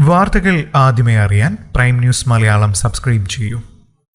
വാർത്തകൾ ആദ്യമേ അറിയാൻ പ്രൈം ന്യൂസ് മലയാളം സബ്സ്ക്രൈബ് ചെയ്യൂ.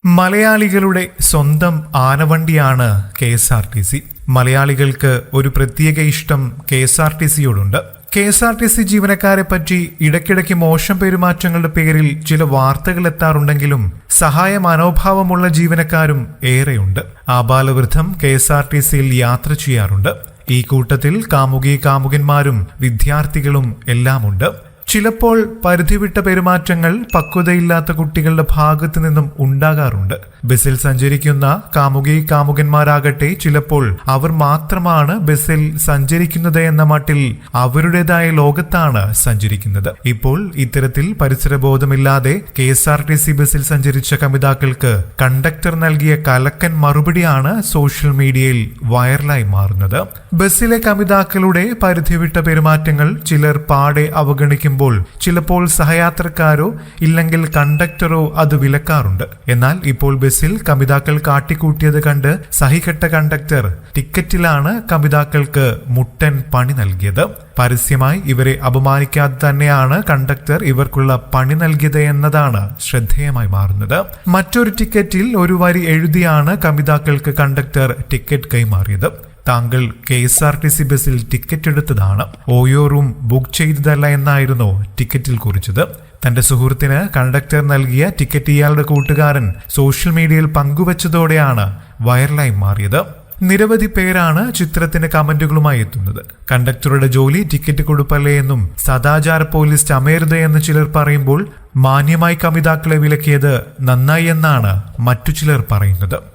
മലയാളികളുടെ സ്വന്തം ആനവണ്ടിയാണ് K S R T C. മലയാളികൾക്ക് ഒരു പ്രത്യേക ഇഷ്ടം K S R T സിയോടുണ്ട്. K S R T C ജീവനക്കാരെ പറ്റി ഇടയ്ക്കിടയ്ക്ക് മോശം പെരുമാറ്റങ്ങളുടെ പേരിൽ ചില വാർത്തകൾ എത്താറുണ്ടെങ്കിലും സഹായ മനോഭാവമുള്ള ജീവനക്കാരും ഏറെയുണ്ട്. ആബാലവൃദ്ധം കെ എസ് ആർ ടി സിയിൽ യാത്ര ചെയ്യാറുണ്ട്. ഈ കൂട്ടത്തിൽ കാമുകി കാമുകന്മാരും വിദ്യാർത്ഥികളും എല്ലാമുണ്ട്. ചിലപ്പോൾ പരിധിവിട്ട പെരുമാറ്റങ്ങൾ പക്വതയില്ലാത്ത കുട്ടികളുടെ ഭാഗത്തു നിന്നും ഉണ്ടാകാറുണ്ട്. ബസ്സിൽ സഞ്ചരിക്കുന്ന കാമുകി കാമുകന്മാരാകട്ടെ ചിലപ്പോൾ അവർ മാത്രമാണ് ബസ്സിൽ സഞ്ചരിക്കുന്നത് എന്ന മട്ടിൽ അവരുടേതായ ലോകത്താണ് സഞ്ചരിക്കുന്നത്. ഇപ്പോൾ ഇത്തരത്തിൽ പരിസരബോധമില്ലാതെ K S R T C ബസ്സിൽ സഞ്ചരിച്ച കമിതാക്കൾക്ക് കണ്ടക്ടർ നൽകിയ കലക്കൻ മറുപടിയാണ് സോഷ്യൽ മീഡിയയിൽ വൈറലായി മാറുന്നത്. ബസ്സിലെ കമിതാക്കളുടെ പരിധിവിട്ട പെരുമാറ്റങ്ങൾ ചിലർ പാടെ അവഗണിക്കുമ്പോൾ ചിലപ്പോൾ സഹയാത്രക്കാരോ ഇല്ലെങ്കിൽ കണ്ടക്ടറോ അത് വിലക്കാറുണ്ട്. എന്നാൽ ഇപ്പോൾ ബസ്സിൽ കമിതാക്കൾ കാട്ടിക്കൂട്ടിയത് കണ്ട് സഹികെട്ട കണ്ടക്ടർ ടിക്കറ്റിലാണ് കമിതാക്കൾക്ക് മുട്ടൻ പണി നൽകിയത്. പരസ്യമായി ഇവരെ അപമാനിക്കാതെ തന്നെയാണ് കണ്ടക്ടർ ഇവർക്കുള്ള പണി നൽകിയത് എന്നതാണ് ശ്രദ്ധേയമായി മാറുന്നത്. മറ്റൊരു ടിക്കറ്റിൽ ഒരു വരി എഴുതിയാണ് കമിതാക്കൾക്ക് കണ്ടക്ടർ ടിക്കറ്റ് കൈമാറിയത്. താങ്കൾ K S R T C ബസ്സിൽ ടിക്കറ്റ് എടുത്തതാണ്. ഓയോ റൂം ബുക്ക് ചെയ്തതല്ല എന്നായിരുന്നു ടിക്കറ്റിൽ കുറിച്ചത്. തന്റെ സുഹൃത്തിന് കണ്ടക്ടർ നൽകിയ ടിക്കറ്റ് ഇയാളുടെ കൂട്ടുകാരൻ സോഷ്യൽ മീഡിയയിൽ പങ്കുവച്ചതോടെയാണ് വൈറലായി മാറിയത്. നിരവധി പേരാണ് ചിത്രത്തിന് കമന്റുകളുമായി എത്തുന്നത്. കണ്ടക്ടറുടെ ജോലി ടിക്കറ്റ് കൊടുപ്പല്ലേ എന്നും സദാചാര പോലീസ് ചമയരുത് എന്ന് ചിലർ പറയുമ്പോൾ മാന്യമായി കവിതാക്കളെ വിലക്കിയത് നന്നായി എന്നാണ് മറ്റു ചിലർ പറയുന്നത്.